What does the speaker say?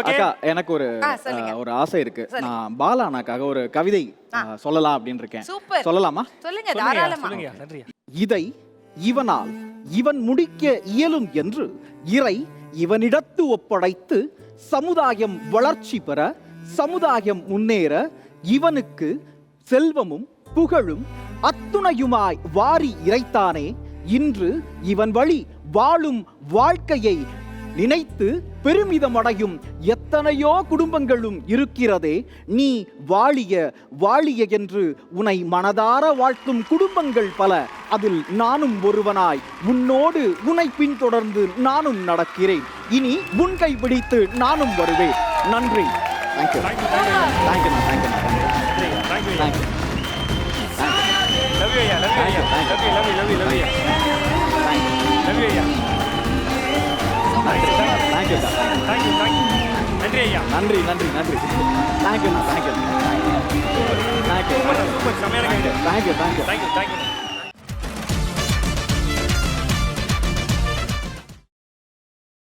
அக்கா எனக்கு ஒரு ஒரு ஆசை இருக்கு. நான் பாலா அண்ணாக்காக ஒரு கவிதை சொல்லலாம் அப்படின்னு இருக்கேன் சொல்லலாமா? சொல்லுங்க தாராளமா. இதை இவனால் இவன் முடிக்க இயலும் என்று இறை இவனிடத்து ஒப்படைத்து சமுதாயம் வளர்ச்சி பெற சமுதாயம் முன்னேற இவனுக்கு செல்வமும் புகழும் அத்துணையுமாய் வாரி இறைத்தானே. இன்று இவன் வழி வாழும் வாழ்க்கையை நினைத்து பெருமிதமடையும் எத்தனையோ குடும்பங்களும் இருக்கிறதே நீ வாழிய வாழிய என்று உன்னை மனதார வாழ்த்தும் குடும்பங்கள் பல. அதில் நானும் ஒருவனாய் உன்னோடு உன்னை பின்தொடர்ந்து நானும் நடக்கிறேன். இனி உன் கை பிடித்து நானும் வருவேன். நன்றி. Thank you thank you thank you thank you thank you thank you thank you நன்றி ஐயா. நன்றி நன்றி நன்றி. தேங்க்யூண்ணா thank you thank you super கேட்டு thank you thank you thank you thank you